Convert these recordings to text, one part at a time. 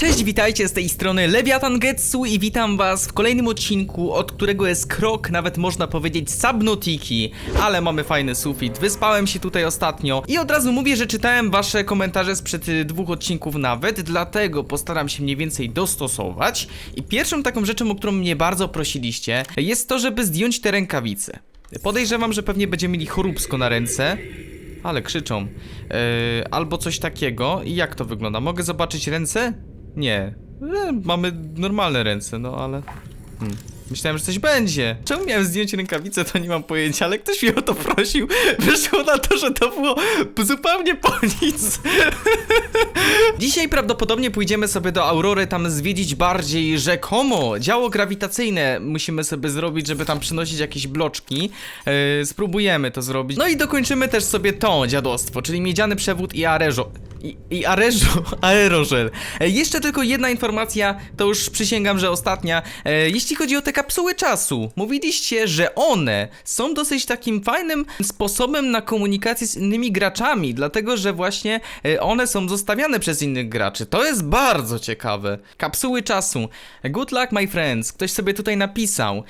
Cześć, witajcie z tej strony Lewiatan Getsu i witam was w kolejnym odcinku, od którego jest krok, nawet można powiedzieć Subnotiki, ale mamy fajny sufit, wyspałem się tutaj ostatnio i od razu mówię, że czytałem wasze komentarze sprzed y, dwóch odcinków nawet, dlatego postaram się mniej więcej dostosować i pierwszą taką rzeczą, o którą mnie bardzo prosiliście, jest to, żeby zdjąć te rękawice. Podejrzewam, że pewnie będziemy mieli choróbsko na ręce, ale krzyczą. Yy, albo coś takiego. I jak to wygląda? Mogę zobaczyć ręce? Nie. E, mamy normalne ręce, no ale. Hmm. Myślałem, że coś będzie. Czemu miałem zdjąć rękawice, to nie mam pojęcia, ale ktoś mnie o to prosił. Wyszło na to, że to było zupełnie po nic. Dzisiaj prawdopodobnie pójdziemy sobie do Aurory, tam zwiedzić bardziej rzekomo działo grawitacyjne. Musimy sobie zrobić, żeby tam przynosić jakieś bloczki. Yy, spróbujemy to zrobić. No i dokończymy też sobie to dziadostwo, czyli miedziany przewód i areżo. I, i aerożel. E, jeszcze tylko jedna informacja, to już przysięgam, że ostatnia. E, jeśli chodzi o te kapsuły czasu, mówiliście, że one są dosyć takim fajnym sposobem na komunikację z innymi graczami, dlatego że właśnie e, one są zostawiane przez innych graczy. To jest bardzo ciekawe. Kapsuły czasu. Good luck, my friends. Ktoś sobie tutaj napisał.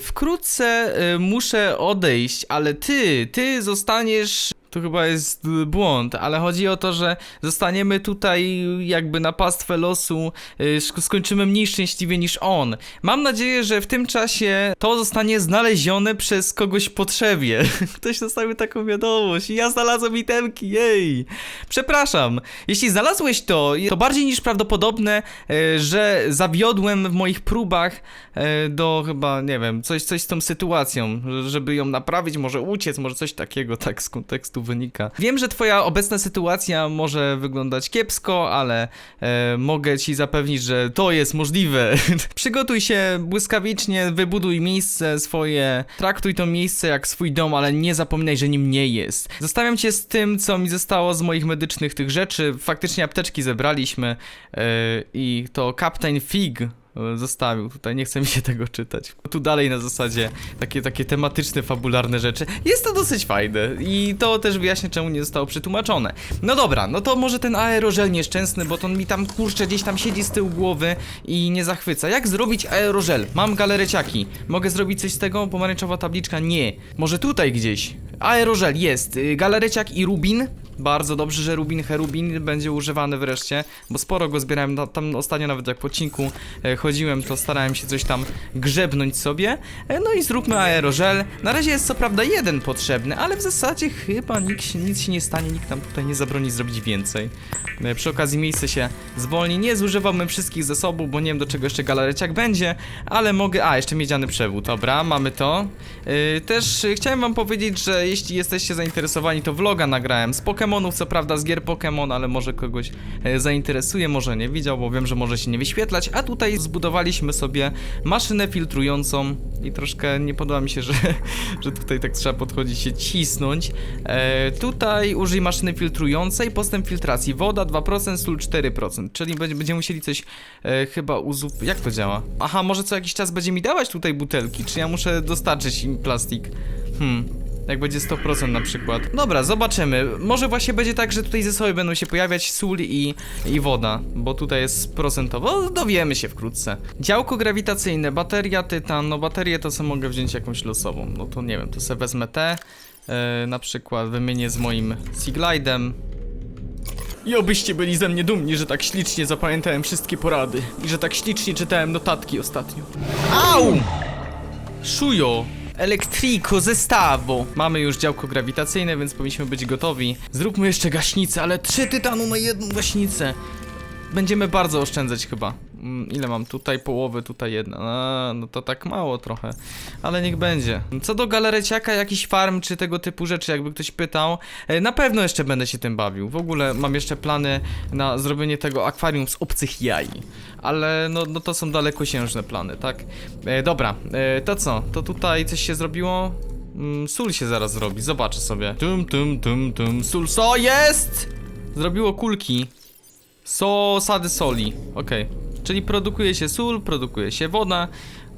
Wkrótce muszę odejść, ale ty, ty zostaniesz to chyba jest y, błąd, ale chodzi o to, że zostaniemy tutaj jakby na pastwę losu, y, sk- skończymy mniej szczęśliwie niż on. Mam nadzieję, że w tym czasie to zostanie znalezione przez kogoś w potrzebie. Ktoś zostawił taką wiadomość i ja znalazłem itemki, jej! Przepraszam, jeśli znalazłeś to, to bardziej niż prawdopodobne, y, że zawiodłem w moich próbach do chyba, nie wiem, coś, coś z tą sytuacją, żeby ją naprawić, może uciec, może coś takiego, tak z kontekstu wynika. Wiem, że twoja obecna sytuacja może wyglądać kiepsko, ale e, mogę ci zapewnić, że to jest możliwe. Przygotuj się błyskawicznie, wybuduj miejsce swoje, traktuj to miejsce jak swój dom, ale nie zapominaj, że nim nie jest. Zostawiam cię z tym, co mi zostało z moich medycznych tych rzeczy. Faktycznie apteczki zebraliśmy e, i to Captain Fig zostawił tutaj, nie chce mi się tego czytać. Tu dalej na zasadzie takie, takie tematyczne, fabularne rzeczy. Jest to dosyć fajne i to też wyjaśnia, czemu nie zostało przetłumaczone. No dobra, no to może ten aerożel nieszczęsny, bo to mi tam, kurczę, gdzieś tam siedzi z tyłu głowy i nie zachwyca. Jak zrobić aerożel? Mam galereciaki. Mogę zrobić coś z tego? Pomarańczowa tabliczka? Nie. Może tutaj gdzieś? Aerożel jest. Y, Galereciak i rubin. Bardzo dobrze, że Rubin Herubin będzie używany wreszcie, bo sporo go zbierałem, na- tam ostatnio nawet jak po odcinku e, chodziłem, to starałem się coś tam grzebnąć sobie. E, no i zróbmy aerożel. Na razie jest co prawda jeden potrzebny, ale w zasadzie chyba nikt, się- nic się nie stanie, nikt nam tutaj nie zabroni zrobić więcej. E, przy okazji miejsce się zwolni. Nie zużywamy wszystkich zasobów, bo nie wiem do czego jeszcze galareciak będzie, ale mogę... A, jeszcze miedziany przewód, dobra, mamy to. E, też chciałem wam powiedzieć, że jeśli jesteście zainteresowani, to vloga nagrałem z Pokémonów, co prawda z gier Pokémon, ale może kogoś e, zainteresuje, może nie widział, bo wiem, że może się nie wyświetlać, a tutaj zbudowaliśmy sobie maszynę filtrującą i troszkę nie podoba mi się, że, że tutaj tak trzeba podchodzić się cisnąć. E, tutaj użyj maszyny filtrującej, postęp filtracji, woda 2%, sól 4%, czyli będzie- będziemy musieli coś e, chyba uzup... jak to działa? Aha, może co jakiś czas będzie mi dawać tutaj butelki, czy ja muszę dostarczyć im plastik? Hmm, jak będzie 100% na przykład. Dobra, zobaczymy. Może właśnie będzie tak, że tutaj ze sobą będą się pojawiać sól i, i woda, bo tutaj jest procentowo. Dowiemy się wkrótce. Działko grawitacyjne, bateria tytan. No baterię to sobie mogę wziąć jakąś losową. No to nie wiem, to sobie wezmę te. e, na przykład wymienię z moim Seaglidem. I obyście byli ze mnie dumni, że tak ślicznie zapamiętałem wszystkie porady i że tak ślicznie czytałem notatki ostatnio. Au! Szujo! Elektriko, zestawo! Mamy już działko grawitacyjne, więc powinniśmy być gotowi. Zróbmy jeszcze gaśnicę, ale trzy tytanu na jedną gaśnicę. Będziemy bardzo oszczędzać chyba. Mm, Ile mam tutaj połowy, tutaj jedna. A, no to tak mało trochę, ale niech będzie. Co do galereciaka, jakiś farm czy tego typu rzeczy, jakby ktoś pytał, e, na pewno jeszcze będę się tym bawił. W ogóle mam jeszcze plany na zrobienie tego akwarium z obcych jaj, ale no, no to są dalekosiężne plany, tak? E, dobra, e, to co? To tutaj coś się zrobiło? Mm, sól się zaraz zrobi, zobaczę sobie. Tum, tum, tum, tum, sól, co jest? Zrobiło kulki. So, sady soli, okej. Czyli produkuje się sól, produkuje się woda.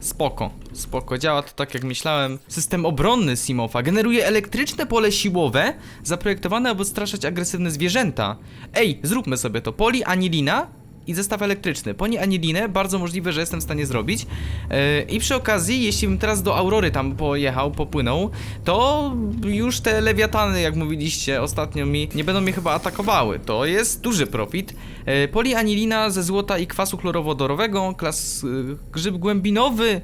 Spoko, spoko, działa to tak jak myślałem. System obronny Simofa generuje elektryczne pole siłowe zaprojektowane, aby odstraszać agresywne zwierzęta. Ej, zróbmy sobie to. Polianilina i zestaw elektryczny. Poni anilinę bardzo możliwe, że jestem w stanie zrobić. Yy, I przy okazji, jeśli bym teraz do Aurory tam pojechał, popłynął, to już te lewiatany, jak mówiliście ostatnio mi, nie będą mnie chyba atakowały. To jest duży profit. Yy, polianilina ze złota i kwasu chlorowodorowego, klas yy, grzyb głębinowy.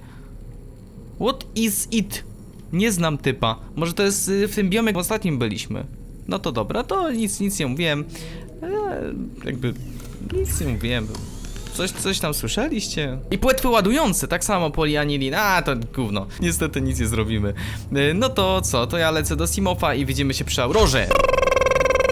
What is it? Nie znam typa. Może to jest w tym biomie, ostatnim byliśmy. No to dobra, to nic, nic nie mówiłem. Eee, jakby nic nie mówiłem. Coś, coś tam słyszeliście? I płetwy ładujące, tak samo polianilin. A, to gówno. Niestety nic nie zrobimy. Yy, No to co, to ja lecę do Simofa i widzimy się przy Aurorze.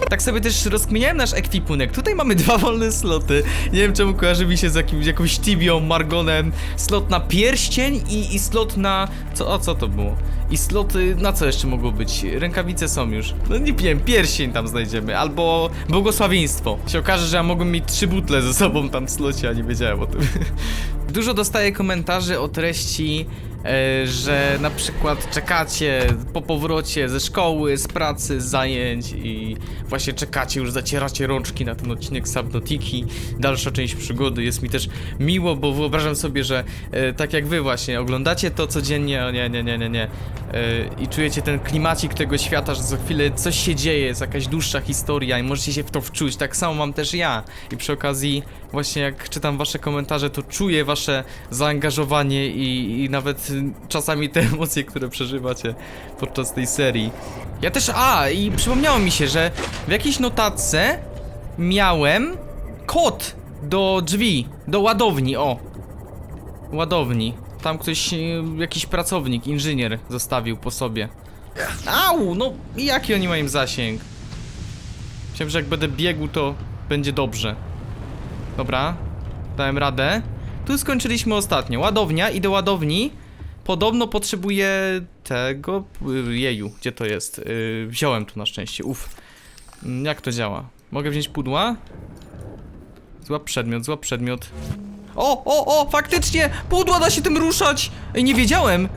Tak sobie też rozkminiałem nasz ekwipunek. Tutaj mamy dwa wolne sloty. Nie wiem czemu kojarzy mi się z jakimś, jakąś Tibią, Margonem. Slot na pierścień i, i slot na... Co, o co to było? I slot y, na co jeszcze mogło być? Rękawice są już. No nie wiem, pierścień tam znajdziemy. Albo błogosławieństwo. Się okaże, że ja mogłem mieć trzy butle ze sobą tam w slocie, a nie wiedziałem o tym. Dużo dostaję komentarzy o treści że na przykład czekacie po powrocie ze szkoły, z pracy, z zajęć i właśnie czekacie, już zacieracie rączki na ten odcinek Subnotiki, dalsza część przygody. Jest mi też miło, bo wyobrażam sobie, że e, tak jak wy właśnie oglądacie to codziennie, o nie, nie, nie, nie, nie, e, i czujecie ten klimacik tego świata, że za chwilę coś się dzieje, jest jakaś dłuższa historia i możecie się w to wczuć. Tak samo mam też ja. I przy okazji właśnie jak czytam wasze komentarze, to czuję wasze zaangażowanie i, i nawet czasami te emocje, które przeżywacie podczas tej serii. Ja też, a i przypomniało mi się, że w jakiejś notatce miałem kod do drzwi, do ładowni, o. Ładowni. Tam ktoś, y, jakiś pracownik, inżynier zostawił po sobie. Au, no jaki oni mają zasięg? Myślałem, że jak będę biegł, to będzie dobrze. Dobra, dałem radę. Tu skończyliśmy ostatnio. Ładownia i do ładowni podobno potrzebuję tego. y, Jeju, gdzie to jest? Yy, wziąłem tu na szczęście. Uf. Mm, Jak to działa? Mogę wziąć pudła? Złap przedmiot, złap przedmiot. O, o, o, faktycznie! Pudła da się tym ruszać! Ej, nie wiedziałem!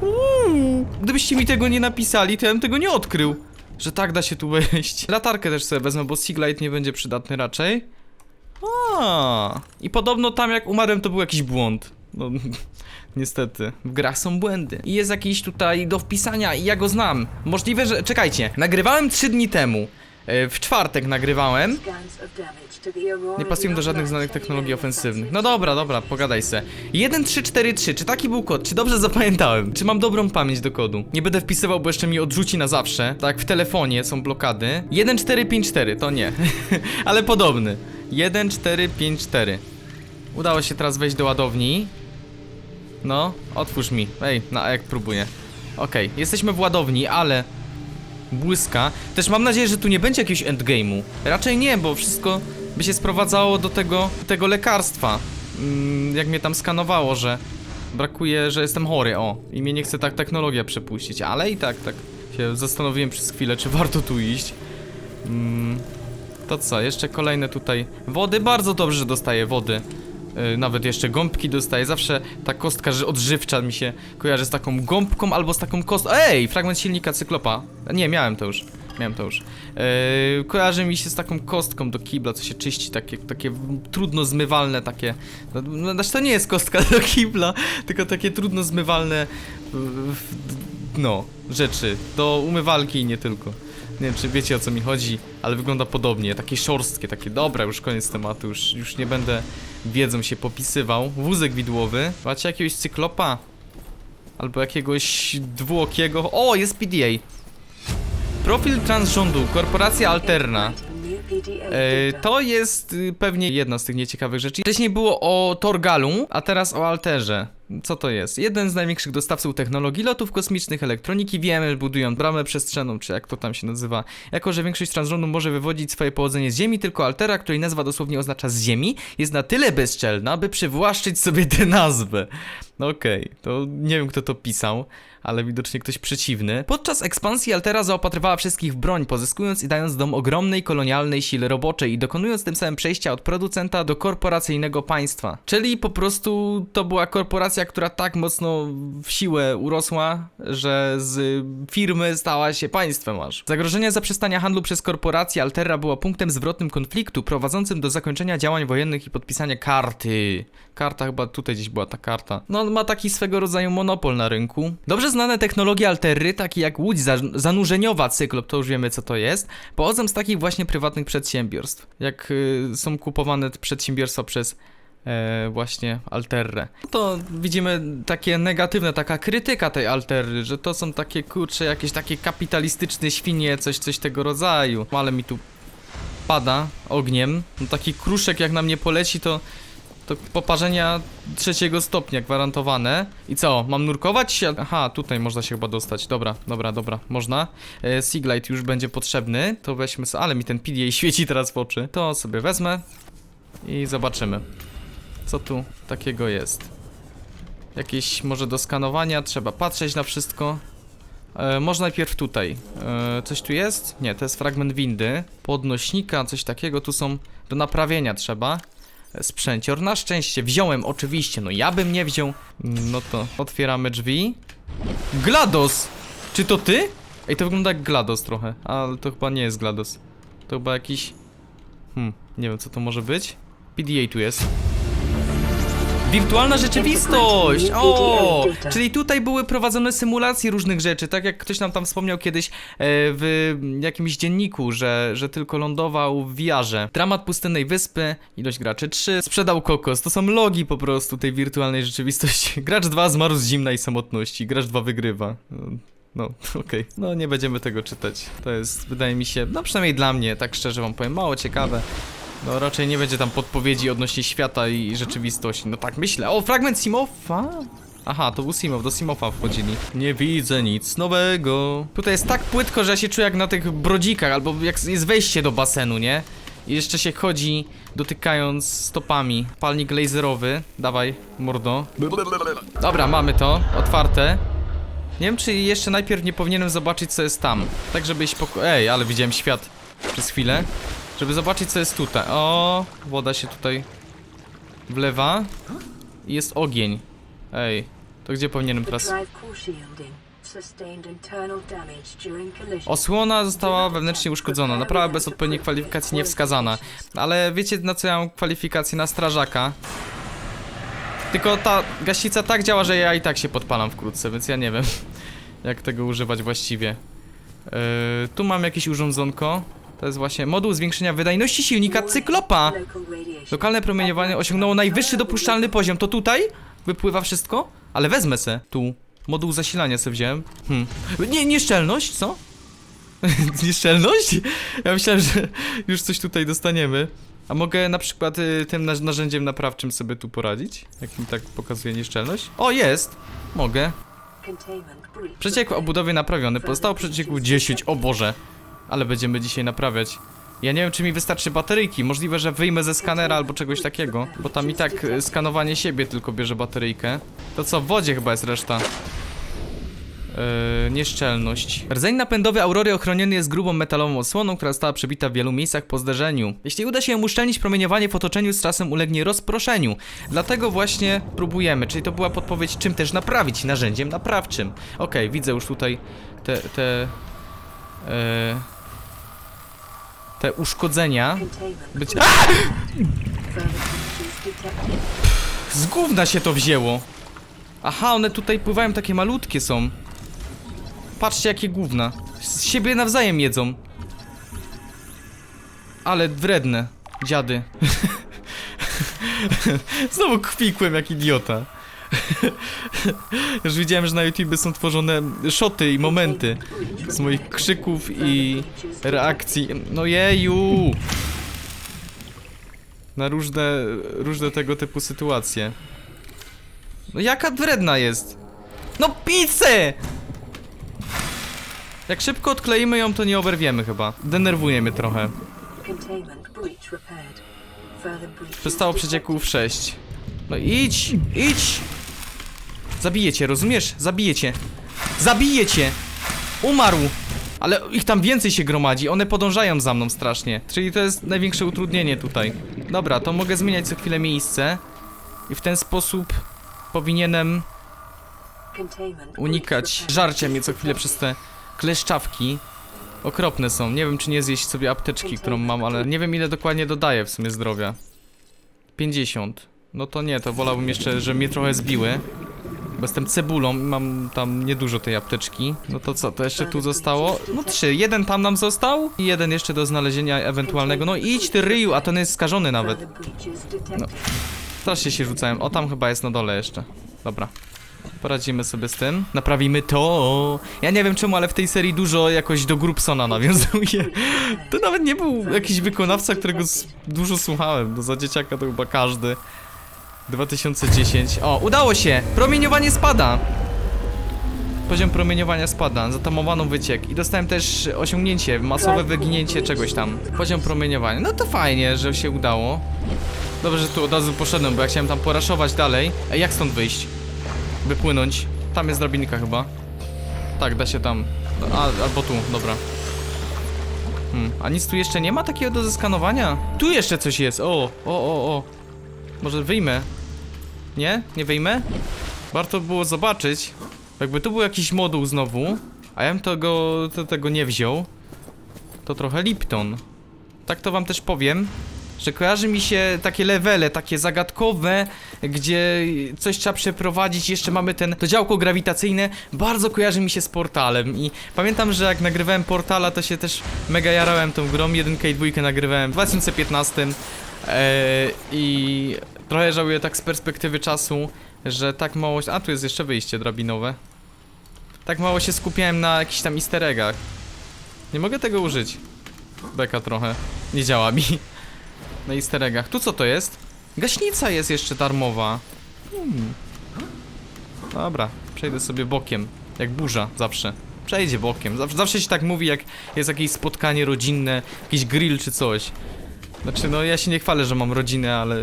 Uuu, gdybyście mi tego nie napisali, to ja bym tego nie odkrył. Że tak da się tu wejść. Latarkę też sobie wezmę, bo Siglight nie będzie przydatny raczej. A, I podobno tam jak umarłem to był jakiś błąd. No, niestety. W grach są błędy. I jest jakiś tutaj do wpisania i ja go znam. Możliwe, że... Czekajcie. Nagrywałem 3 dni temu. E, W czwartek nagrywałem. Nie pasują do żadnych znanych technologii ofensywnych. No dobra, dobra, pogadaj se. 1343, czy taki był kod? Czy dobrze zapamiętałem? Czy mam dobrą pamięć do kodu? Nie będę wpisywał, bo jeszcze mi odrzuci na zawsze. Tak, w telefonie są blokady. 1454, to nie. Ale podobny. 1454. Udało się teraz wejść do ładowni. No, otwórz mi. Ej, na jak próbuję. Okej, jesteśmy w ładowni, ale błyska. Też mam nadzieję, że tu nie będzie jakiegoś endgame'u. Raczej nie, bo wszystko by się sprowadzało do tego, tego lekarstwa. Mm, jak mnie tam skanowało, że brakuje, że jestem chory, o. I mnie nie chce tak technologia przepuścić, ale i tak, tak się zastanowiłem przez chwilę, czy warto tu iść. Mm, to co, jeszcze kolejne tutaj wody. Bardzo dobrze, że dostaję wody. Yy, nawet jeszcze gąbki dostaję. Zawsze ta kostka że odżywcza mi się kojarzy z taką gąbką albo z taką kostką. Ej, fragment silnika cyklopa. Nie, miałem to już. Miałem to już. Yy, kojarzy mi się z taką kostką do kibla, co się czyści, takie, takie trudno zmywalne, takie. No, no, znaczy to nie jest kostka do kibla, tylko takie trudno zmywalne. No, rzeczy. Do umywalki i nie tylko. Nie wiem, czy wiecie o co mi chodzi, ale wygląda podobnie. Takie szorstkie, takie dobra, już koniec tematu, już, już nie będę wiedzą się popisywał. Wózek widłowy. Macie jakiegoś cyklopa? Albo jakiegoś dwuokiego. O, jest PDA. Profil transrządu, korporacja alterna. E, to jest y, pewnie jedna z tych nieciekawych rzeczy. Wcześniej było o Torgalu, a teraz o Alterze. Co to jest? Jeden z największych dostawców technologii lotów kosmicznych, elektroniki. Wiemy, budują bramę przestrzenną, czy jak to tam się nazywa. Jako, że większość transrządu może wywodzić swoje pochodzenie z Ziemi, tylko Altera, której nazwa dosłownie oznacza z Ziemi, jest na tyle bezczelna, by przywłaszczyć sobie tę nazwę. No okej, to nie wiem kto to pisał, ale widocznie ktoś przeciwny. Podczas ekspansji Altera zaopatrywała wszystkich w broń, pozyskując i dając dom ogromnej kolonialnej sile roboczej i dokonując tym samym przejścia od producenta do korporacyjnego państwa. Czyli po prostu to była korporacja, która tak mocno w siłę urosła, że z firmy stała się państwem aż. Zagrożenie zaprzestania handlu przez korporację Altera było punktem zwrotnym konfliktu, prowadzącym do zakończenia działań wojennych i podpisania karty. Karta chyba tutaj gdzieś była ta karta. No ma taki swego rodzaju monopol na rynku. Dobrze znane technologie Altery, takie jak łódź za zanurzeniowa Cyklop, to już wiemy co to jest, pochodzą z takich właśnie prywatnych przedsiębiorstw. Jak y, są kupowane przedsiębiorstwa przez e, właśnie Alterrę. To widzimy takie negatywne, taka krytyka tej Altery, że to są takie kurcze, jakieś takie kapitalistyczne świnie, coś, coś tego rodzaju. Ale mi tu pada ogniem. No taki kruszek jak na mnie poleci, to to poparzenia trzeciego stopnia gwarantowane. I co, mam nurkować się? Aha, tutaj można się chyba dostać. Dobra, dobra, dobra, można. E, Seaglide już będzie potrzebny. To weźmy sobie, ale mi ten PDA świeci teraz w oczy. To sobie wezmę i zobaczymy. Co tu takiego jest? Jakieś może do skanowania, trzeba patrzeć na wszystko. E, może najpierw tutaj. E, coś tu jest? Nie, to jest fragment windy. Podnośnika, coś takiego. Tu są do naprawienia trzeba. Sprzęcior. Na szczęście wziąłem oczywiście. No ja bym nie wziął. No to otwieramy drzwi. GLaDOS! Czy to ty? Ej, to wygląda jak GLaDOS trochę. Ale to chyba nie jest GLaDOS. To chyba jakiś... Hmm, nie wiem co to może być. PDA tu jest. Wirtualna rzeczywistość! O! Czyli tutaj były prowadzone symulacje różnych rzeczy, tak jak ktoś nam tam wspomniał kiedyś e, w jakimś dzienniku, że, że tylko lądował w VR-ze. Dramat pustynnej wyspy, ilość graczy 3, sprzedał kokos. To są logi po prostu tej wirtualnej rzeczywistości. Gracz 2 zmarł z zimna i samotności, gracz 2 wygrywa. No, okej. No, nie będziemy tego czytać. To jest, wydaje mi się, no przynajmniej dla mnie, tak szczerze wam powiem, mało ciekawe. No raczej nie będzie tam podpowiedzi odnośnie świata i rzeczywistości. No tak myślę. O, fragment Simofa? Aha, to był Simow, do Simofa wchodzili. Nie widzę nic nowego. Tutaj jest tak płytko, że ja się czuję jak na tych brodzikach, albo jak jest wejście do basenu, nie? I jeszcze się chodzi, dotykając stopami. Palnik laserowy. Dawaj, mordo. Dobra, mamy to. Otwarte. Nie wiem, czy jeszcze najpierw nie powinienem zobaczyć, co jest tam. Tak, żebyś poko... Ej, ale widziałem świat przez chwilę. Żeby zobaczyć, co jest tutaj. O, woda się tutaj wlewa. I jest ogień. Ej, to gdzie powinienem teraz... Osłona została wewnętrznie uszkodzona. Naprawa bez odpowiedniej kwalifikacji nie wskazana. Ale wiecie, na co ja mam kwalifikację? Na strażaka. Tylko ta gaśnica tak działa, że ja i tak się podpalam wkrótce, więc ja nie wiem, jak tego używać właściwie. Yy, tu mam jakieś urządzonko. To jest właśnie moduł zwiększenia wydajności silnika Cyklopa. Lokalne promieniowanie osiągnęło najwyższy dopuszczalny poziom. To tutaj wypływa wszystko? Ale wezmę se. Tu. Moduł zasilania se wziąłem. Hmm. Nie, nieszczelność, co? nieszczelność? Ja myślałem, że już coś tutaj dostaniemy. A mogę na przykład y, tym na- narzędziem naprawczym sobie tu poradzić? Jak mi tak pokazuje nieszczelność? O, jest! Mogę. Przeciek w obudowie naprawiony. Pozostało przecieków 10. O Boże. Ale będziemy dzisiaj naprawiać. Ja nie wiem, czy mi wystarczy bateryjki. Możliwe, że wyjmę ze skanera albo czegoś takiego. Bo tam i tak y, skanowanie siebie tylko bierze bateryjkę. To co, w wodzie chyba jest reszta. Yy, nieszczelność. Rdzeń napędowy Aurory ochroniony jest grubą metalową osłoną, która została przebita w wielu miejscach po zderzeniu. Jeśli uda się ją uszczelnić, promieniowanie w otoczeniu z czasem ulegnie rozproszeniu. Dlatego właśnie próbujemy, czyli to była podpowiedź, czym też naprawić, narzędziem naprawczym. Okej, widzę już tutaj te, te, e, te uszkodzenia. Być... A! Z gówna się to wzięło. Aha, one tutaj pływają takie malutkie są. Patrzcie jakie gówna. Z siebie nawzajem jedzą. Ale wredne. Dziady. Znowu kwikłem jak idiota. Już widziałem, że na YouTube są tworzone szoty i momenty z moich krzyków i reakcji. No jeju! Na różne, różne tego typu sytuacje. No jaka wredna jest? No pizzę! Jak szybko odkleimy ją, to nie oberwiemy chyba. Denerwuje mnie trochę. Przestało przecieków 6. No idź, idź! Zabijecie, rozumiesz? Zabijecie. Zabijecie! Umarł! Ale ich tam więcej się gromadzi, one podążają za mną strasznie. Czyli to jest największe utrudnienie tutaj. Dobra, to mogę zmieniać co chwilę miejsce. I w ten sposób powinienem unikać żarcia mnie co chwilę przez te kleszczawki. Okropne są. Nie wiem, czy nie zjeść sobie apteczki, którą mam, ale nie wiem, ile dokładnie dodaję w sumie zdrowia. 50. No to nie, to wolałbym jeszcze, żeby mnie trochę zbiły. Bo jestem cebulą i mam tam niedużo tej apteczki. No to co, to jeszcze tu zostało? No trzy. Jeden tam nam został i jeden jeszcze do znalezienia ewentualnego. No idź ty ryju, a ten jest skażony nawet. Detected. Strasznie się rzucałem. O, tam chyba jest na dole jeszcze. Dobra. Poradzimy sobie z tym. Naprawimy to. Ja nie wiem czemu, ale w tej serii dużo jakoś do Grubsona nawiązuje. To nawet nie był jakiś wykonawca, którego dużo słuchałem. No za dzieciaka to chyba każdy. 2010. O, udało się! Promieniowanie spada! Poziom promieniowania spada, zatamowano wyciek i dostałem też osiągnięcie, masowe wyginięcie czegoś tam. Poziom promieniowania. No to fajnie, że się udało. Dobrze, że tu od razu poszedłem, bo ja chciałem tam poraszować dalej. Ej, jak stąd wyjść? Wypłynąć. Tam jest drabinka chyba. Tak, da się tam. A, albo tu, dobra. Hmm, a nic tu jeszcze nie ma takiego do zeskanowania? Tu jeszcze coś jest, o, o, o, o. Może wyjmę? Nie? Nie wyjmę? Warto było zobaczyć. Jakby tu był jakiś moduł znowu, a ja bym tego, tego nie wziął, to trochę Lipton. Tak to wam też powiem, że kojarzy mi się takie levele, takie zagadkowe, gdzie coś trzeba przeprowadzić, jeszcze mamy ten, to działko grawitacyjne, bardzo kojarzy mi się z portalem i pamiętam, że jak nagrywałem portala, to się też mega jarałem tą grą, jedynkę i dwójkę nagrywałem w 2015 e, i trochę żałuję tak z perspektywy czasu, że tak mało, a tu jest jeszcze wyjście drabinowe, tak mało się skupiałem na jakichś tam easter eggach. Nie mogę tego użyć. Beka trochę. Nie działa mi. Na easter eggach. Tu co to jest? Gaśnica jest jeszcze darmowa. Hmm. Dobra, przejdę sobie bokiem. Jak burza, zawsze. Przejdzie bokiem. Zawsze, zawsze się tak mówi, jak jest jakieś spotkanie rodzinne, jakiś grill czy coś. Znaczy, no ja się nie chwalę, że mam rodzinę, ale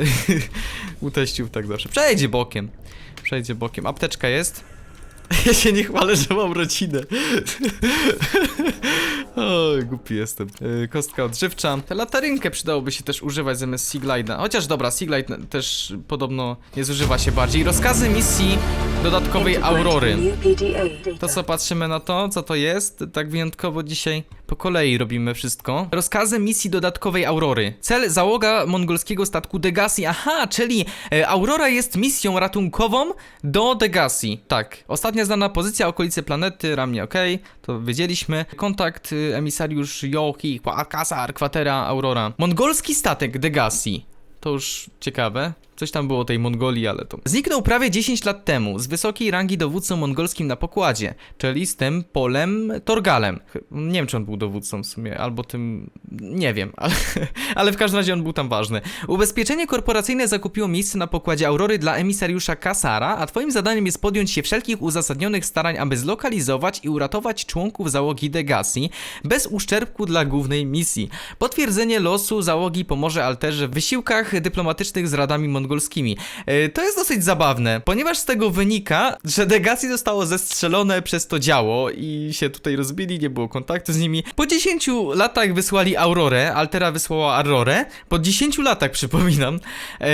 u teściów tak zawsze. Przejdzie bokiem. Przejdzie bokiem. Apteczka jest. Ja się nie chwalę, że mam rodzinę. Oj, głupi jestem. Yy, kostka odżywcza. Latarynkę przydałoby się też używać zamiast Seaglide'a. Chociaż dobra, Seaglide też podobno nie zużywa się bardziej. Rozkazy misji dodatkowej Aurory. To co, patrzymy na to, co to jest? Tak wyjątkowo dzisiaj po kolei robimy wszystko. Rozkazy misji dodatkowej Aurory. Cel załoga mongolskiego statku Degassi. Aha, czyli e, Aurora jest misją ratunkową do Degassi. Tak. Ostatnia znana pozycja, okolice planety, ramnie okej, to wiedzieliśmy. Kontakt y, emisariusz Yoki, Kasar, kwatera Aurora. Mongolski statek Degassi. To już ciekawe. Coś tam było o tej Mongolii, ale to. Zniknął prawie 10 lat temu z wysokiej rangi dowódcą mongolskim na pokładzie, czyli z tym Polem Torgalem. Nie wiem, czy on był dowódcą w sumie, albo tym. Nie wiem, ale, ale w każdym razie on był tam ważny. Ubezpieczenie korporacyjne zakupiło miejsce na pokładzie Aurory dla emisariusza Kasara, a twoim zadaniem jest podjąć się wszelkich uzasadnionych starań, aby zlokalizować i uratować członków załogi Degassi bez uszczerbku dla głównej misji. Potwierdzenie losu załogi pomoże Alterze w wysiłkach dyplomatycznych z radami mongolskimi. E, To jest dosyć zabawne, ponieważ z tego wynika, że Degassi zostało zestrzelone przez to działo i się tutaj rozbili, nie było kontaktu z nimi. Po 10 latach wysłali Aurorę, Altera wysłała Aurorę, po 10 latach przypominam, E,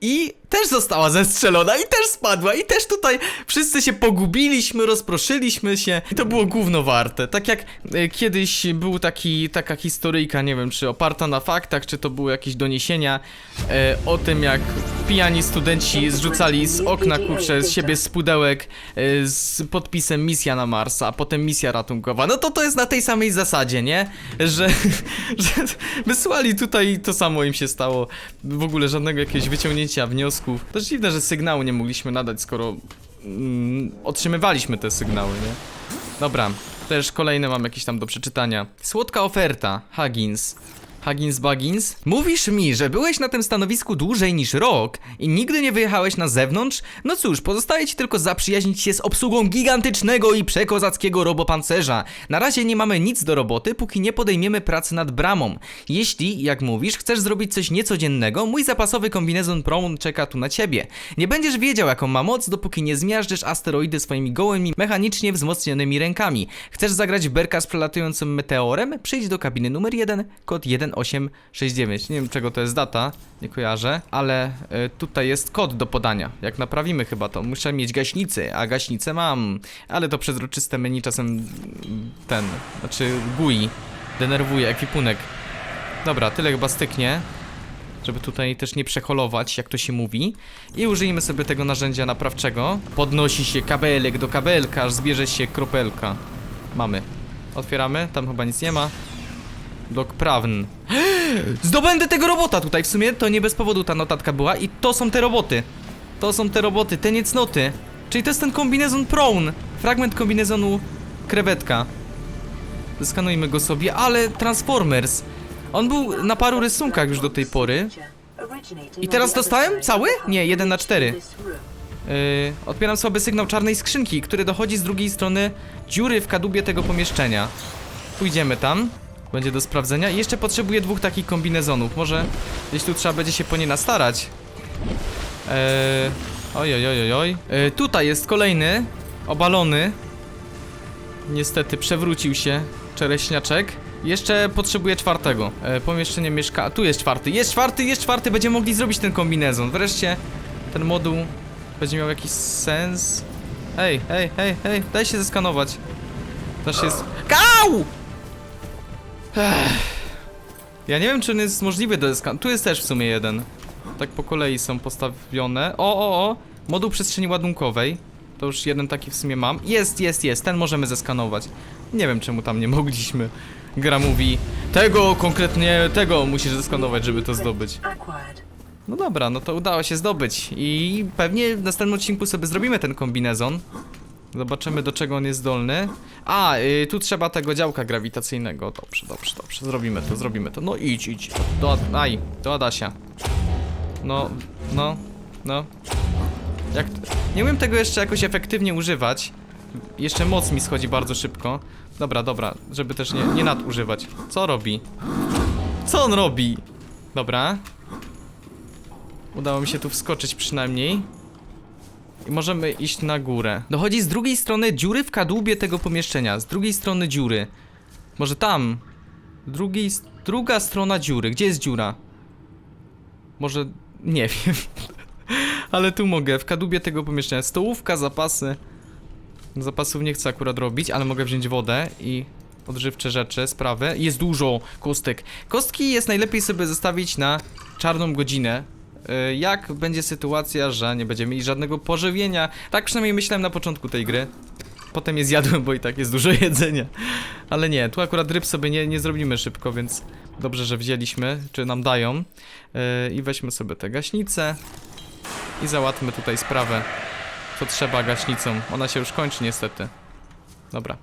i też została zestrzelona i też spadła i też tutaj wszyscy się pogubiliśmy, rozproszyliśmy się i to było gówno warte. Tak jak e, kiedyś był taki, taka historyjka, nie wiem czy oparta na faktach, czy to były jakieś doniesienia e, o tym jak pijani studenci zrzucali z okna kurczę z siebie z pudełek e, z podpisem misja na Marsa, a potem misja ratunkowa. No to to jest na tej samej zasadzie, nie? Że, że wysłali tutaj to samo im się stało. W ogóle żadnego jakiegoś wyciągnięcia wniosków. To dziwne, że sygnału nie mogliśmy nadać, skoro mm, otrzymywaliśmy te sygnały, nie? Dobra, też kolejne mam jakieś tam do przeczytania. Słodka oferta, Huggins. Huggins Buggins? Mówisz mi, że byłeś na tym stanowisku dłużej niż rok i nigdy nie wyjechałeś na zewnątrz? No cóż, pozostaje ci tylko zaprzyjaźnić się z obsługą gigantycznego i przekozackiego robopancerza. Na razie nie mamy nic do roboty, póki nie podejmiemy pracy nad bramą. Jeśli, jak mówisz, chcesz zrobić coś niecodziennego, mój zapasowy kombinezon Proun czeka tu na ciebie. Nie będziesz wiedział, jaką ma moc, dopóki nie zmiażdżysz asteroidy swoimi gołymi, mechanicznie wzmocnionymi rękami. Chcesz zagrać berka z przelatującym meteorem? Przyjdź do kabiny numer 1, kod 1869. Nie wiem, czego to jest data, nie kojarzę, ale e, tutaj jest kod do podania. Jak naprawimy chyba to, muszę mieć gaśnicę, a gaśnicę mam. Ale to przezroczyste menu czasem mm, ten, znaczy GUI denerwuje ekwipunek. Dobra, tyle chyba styknie żeby tutaj też nie przeholować, jak to się mówi. I użyjmy sobie tego narzędzia naprawczego. Podnosi się kabelek do kabelka, aż zbierze się kropelka. Mamy. Otwieramy, tam chyba nic nie ma. Blok prawny. Zdobędę tego robota tutaj, w sumie to nie bez powodu ta notatka była i to są te roboty. To są te roboty, te niecnoty. Czyli to jest ten kombinezon Proun. Fragment kombinezonu krewetka. Zeskanujmy go sobie, ale Transformers. On był na paru rysunkach już do tej pory. I teraz dostałem cały? Nie, jeden na cztery. Yy, odbieram słaby sygnał czarnej skrzynki, który dochodzi z drugiej strony dziury w kadłubie tego pomieszczenia. Pójdziemy tam. Będzie do sprawdzenia. I jeszcze potrzebuję dwóch takich kombinezonów. Może gdzieś tu trzeba będzie się po nie nastarać. Eee, oj, oj, oj, oj. Eee, tutaj jest kolejny. Obalony. Niestety przewrócił się czereśniaczek. Jeszcze potrzebuję czwartego. E, pomieszczenie mieszka. Tu jest czwarty. Jest czwarty, jest czwarty. Będziemy mogli zrobić ten kombinezon. Wreszcie ten moduł będzie miał jakiś sens. Hej, hej, hej, hej, daj się zeskanować. Też jest. Kał! Ja nie wiem, czy on jest możliwy do zeskanowania. Tu jest też w sumie jeden. Tak po kolei są postawione. O, o, o! Moduł przestrzeni ładunkowej. To już jeden taki w sumie mam. Jest, jest, jest. Ten możemy zeskanować. Nie wiem, czemu tam nie mogliśmy. Gra mówi, tego konkretnie, tego musisz zeskanować, żeby to zdobyć. No dobra, no to udało się zdobyć i pewnie w następnym odcinku sobie zrobimy ten kombinezon. Zobaczymy do czego on jest zdolny. A, y, tu trzeba tego działka grawitacyjnego. Dobrze, dobrze, dobrze. Zrobimy to, zrobimy to. No idź, idź. Do, aj, do Adasia. No, no, no. Jak... Nie umiem tego jeszcze jakoś efektywnie używać. Jeszcze moc mi schodzi bardzo szybko. Dobra, dobra, żeby też nie, nie nadużywać. Co robi? Co on robi? Dobra. Udało mi się tu wskoczyć przynajmniej. I możemy iść na górę. Dochodzi z drugiej strony dziury w kadłubie tego pomieszczenia. Z drugiej strony dziury. Może tam. Drugiej, s- druga strona dziury. Gdzie jest dziura? Może... Nie wiem. Ale tu mogę. W kadłubie tego pomieszczenia. Stołówka, zapasy. Zapasów nie chcę akurat robić, ale mogę wziąć wodę i odżywcze rzeczy, sprawy. Jest dużo kostek. Kostki jest najlepiej sobie zostawić na czarną godzinę. Y, Jak będzie sytuacja, że nie będziemy mieli żadnego pożywienia. Tak przynajmniej myślałem na początku tej gry. Potem je zjadłem, bo i tak jest dużo jedzenia. Ale nie, tu akurat ryb sobie nie, nie zrobimy szybko, więc dobrze, że wzięliśmy, czy nam dają. Yy, I weźmy sobie te gaśnice i załatwmy tutaj sprawę, co trzeba gaśnicą. Ona się już kończy niestety. Dobra,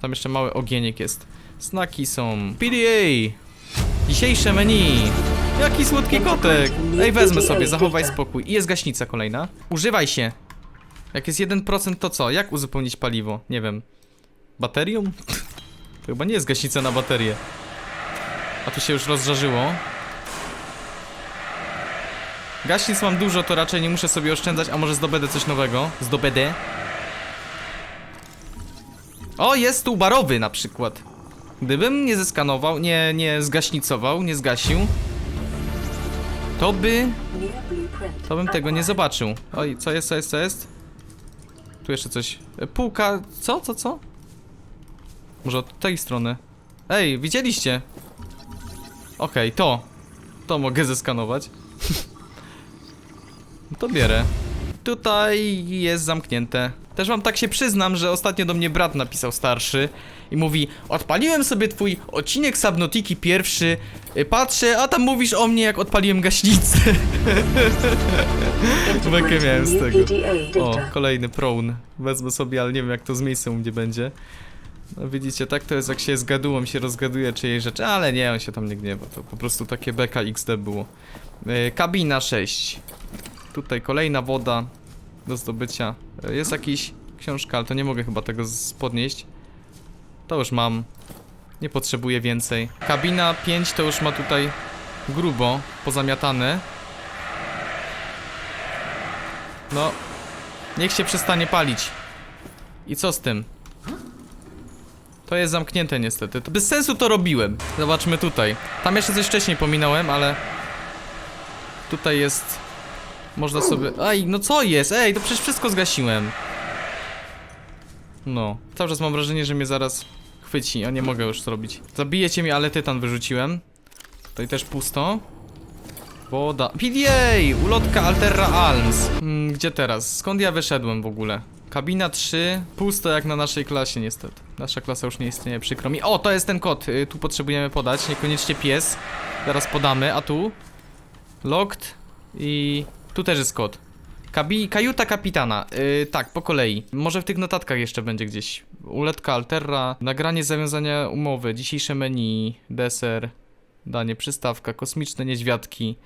tam jeszcze mały ogieniek jest. Znaki są. PDA! Dzisiejsze menu! Jaki słodki kotek! Ej, wezmę sobie, zachowaj spokój. I jest gaśnica kolejna. Używaj się! Jak jest 1% to co? Jak uzupełnić paliwo? Nie wiem. Baterią? To chyba nie jest gaśnica na baterię. A tu się już rozżarzyło. Gaśnic mam dużo, to raczej nie muszę sobie oszczędzać, a może zdobędę coś nowego? Zdobędę. O, jest tu barowy na przykład. Gdybym nie zeskanował, nie, nie zgaśnicował, nie zgasił, to by, to bym tego nie zobaczył. Oj, co jest, co jest, co jest? Tu jeszcze coś. E, Półka, co, co, co? Może od tej strony. Ej, widzieliście? Okej, to. To mogę zeskanować. to bierę. Tutaj jest zamknięte. Też wam tak się przyznam, że ostatnio do mnie brat napisał starszy i mówi Odpaliłem sobie twój odcinek Subnotiki pierwszy, y, patrzę, a tam mówisz o mnie jak odpaliłem gaśnicę. Bekę miałem z tego. O, kolejny proun. Wezmę sobie, ale nie wiem jak to z miejscem u mnie będzie. No widzicie, tak to jest jak się z gadułą się rozgaduje czyjej rzeczy, ale nie, on się tam nie gniewa, to po prostu takie beka XD było. Yy, kabina 6. Tutaj kolejna woda do zdobycia. Yy, jest jakiś książka, ale to nie mogę chyba tego podnieść. To już mam. Nie potrzebuję więcej. Kabina 5 to już ma tutaj grubo pozamiatane. No, niech się przestanie palić. I co z tym? To jest zamknięte niestety. To bez sensu to robiłem. Zobaczmy tutaj. Tam jeszcze coś wcześniej pominąłem, ale... Tutaj jest... Można sobie... Ej, no co jest? Ej, to przecież wszystko zgasiłem. No. Cały czas mam wrażenie, że mnie zaraz chwyci, a nie mogę już zrobić. Zabijecie mnie, ale tytan wyrzuciłem. Tutaj też pusto. Woda. PDA! Ulotka Alterra Alms. Hmm, gdzie teraz? Skąd ja wyszedłem w ogóle? Kabina 3. Pusto jak na naszej klasie niestety. Nasza klasa już nie istnieje, przykro mi. O, to jest ten kod. Y, tu potrzebujemy podać. Niekoniecznie pies. Zaraz podamy. A tu? Locked. I tu też jest kod. Kabi kajuta kapitana. Yy, tak, po kolei. Może w tych notatkach jeszcze będzie gdzieś. Uletka Alterra, nagranie zawiązania umowy, dzisiejsze menu, deser, danie, przystawka, kosmiczne niedźwiadki.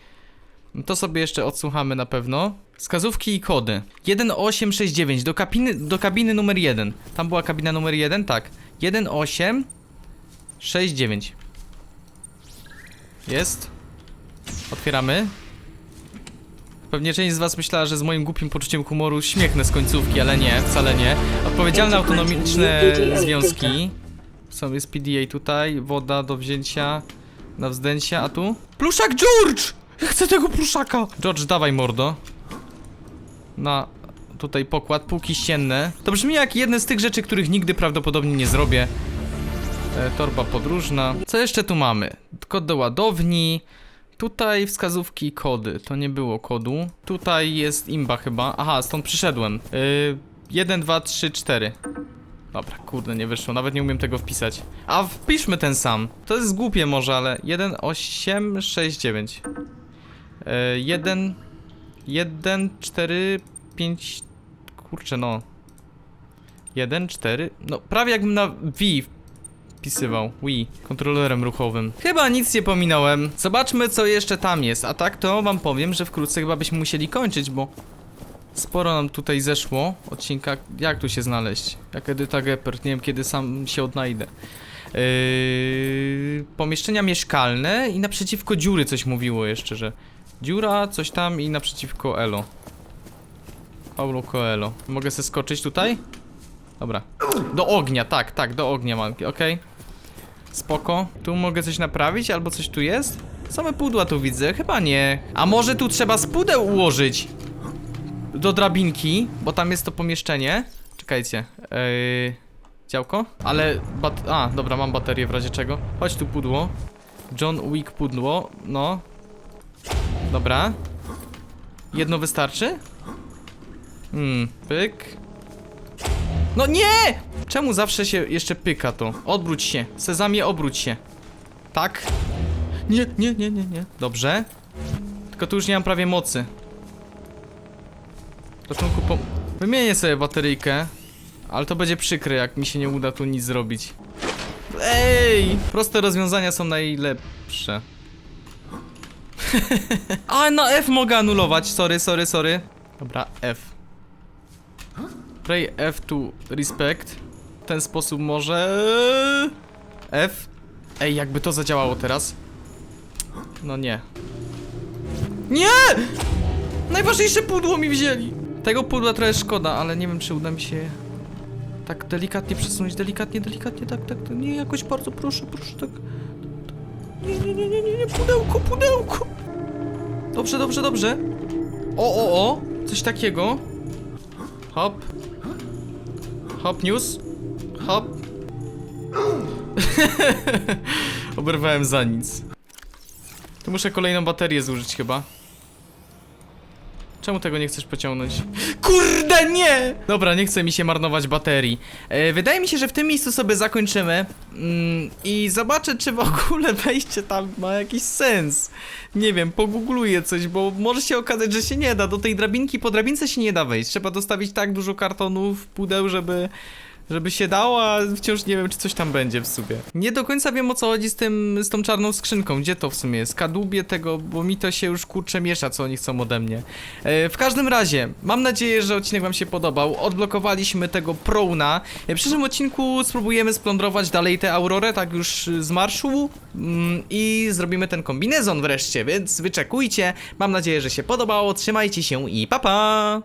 To sobie jeszcze odsłuchamy na pewno. Wskazówki i kody. 1869 do kabiny, do kabiny numer 1. Tam była kabina numer 1, tak. 1869. Jest. Otwieramy. Pewnie część z was myślała, że z moim głupim poczuciem humoru śmiechnę z końcówki, ale nie, wcale nie. Odpowiedzialne autonomiczne związki. Są, jest PDA tutaj, woda do wzięcia, na wzdęcia, a tu? Pluszak George! Ja chcę tego pluszaka! George, dawaj mordo. Na tutaj pokład, półki ścienne. To brzmi jak jedne z tych rzeczy, których nigdy prawdopodobnie nie zrobię. E, torba podróżna. Co jeszcze tu mamy? Kod do ładowni. Tutaj wskazówki kody. To nie było kodu. Tutaj jest imba chyba. Aha, stąd przyszedłem. Yy, 1, 2, 3, 4. Dobra, kurde, nie wyszło. Nawet nie umiem tego wpisać. A wpiszmy ten sam. To jest głupie może, ale 1, 8, 6, 9. Yy, 1, 1, 4, 5. Kurczę, no. 1, 4. No, prawie jakbym na V wpisywał. Wii, kontrolerem ruchowym. Chyba nic nie pominąłem. Zobaczmy, co jeszcze tam jest. A tak to wam powiem, że wkrótce chyba byśmy musieli kończyć, bo sporo nam tutaj zeszło odcinka. Jak tu się znaleźć? Jak Edyta Geppert, nie wiem kiedy sam się odnajdę. Yy, pomieszczenia mieszkalne i naprzeciwko dziury coś mówiło jeszcze, że dziura, coś tam i naprzeciwko Elo. Paulo Coelho. Mogę sobie skoczyć tutaj? Dobra. Do ognia, tak, tak, do ognia mam, okej. Spoko. Tu mogę coś naprawić, albo coś tu jest? Same pudła tu widzę, chyba nie. A może tu trzeba z pudeł ułożyć? Do drabinki, bo tam jest to pomieszczenie. Czekajcie. Yy, działko? Ale, bat a, dobra, mam baterię w razie czego. Chodź tu pudło. John Wick pudło, no. Dobra. Jedno wystarczy? Hmm, pyk. No nie! Czemu zawsze się jeszcze pyka to? Odwróć się. Sezamie, obróć się. Tak? Nie, nie, nie, nie, nie. Dobrze. Tylko tu już nie mam prawie mocy. Ratunku po... Wymienię sobie bateryjkę. Ale to będzie przykre, jak mi się nie uda tu nic zrobić. Ej! Proste rozwiązania są najlepsze. A, na F mogę anulować. Sorry, sorry, sorry. Dobra, F. Pray F to respect. W ten sposób może... F. Ej, jakby to zadziałało teraz. No nie. Nie! Najważniejsze pudło mi wzięli. Tego pudła trochę szkoda, ale nie wiem, czy uda mi się tak delikatnie przesunąć. Delikatnie, delikatnie, tak, tak, tak. Nie, jakoś bardzo proszę, proszę, tak. Nie, nie, nie, nie, nie, nie, pudełko, pudełko. Dobrze, dobrze, dobrze. O, o, o, coś takiego. Hop. Hop news. Hop. Oberwałem za nic. Tu muszę kolejną baterię zużyć chyba. Czemu tego nie chcesz pociągnąć? Kurde, nie! Dobra, nie chce mi się marnować baterii. E, wydaje mi się, że w tym miejscu sobie zakończymy. Mm, I zobaczę, czy w ogóle wejście tam ma jakiś sens. Nie wiem, pogoogluję coś, bo może się okazać, że się nie da. Do tej drabinki po drabince się nie da wejść. Trzeba dostawić tak dużo kartonów, pudeł, żeby żeby się dało, a wciąż nie wiem, czy coś tam będzie w sobie. Nie do końca wiem, o co chodzi z tym, z tą czarną skrzynką. Gdzie to w sumie jest? Kadłubie tego, bo mi to się już kurczę miesza, co oni chcą ode mnie. E, w każdym razie, mam nadzieję, że odcinek wam się podobał. Odblokowaliśmy tego Prouna. E, w przyszłym odcinku spróbujemy splądrować dalej tę Aurorę, tak już z marszu. Mm, I zrobimy ten kombinezon wreszcie, więc wyczekujcie. Mam nadzieję, że się podobało. Trzymajcie się i pa pa!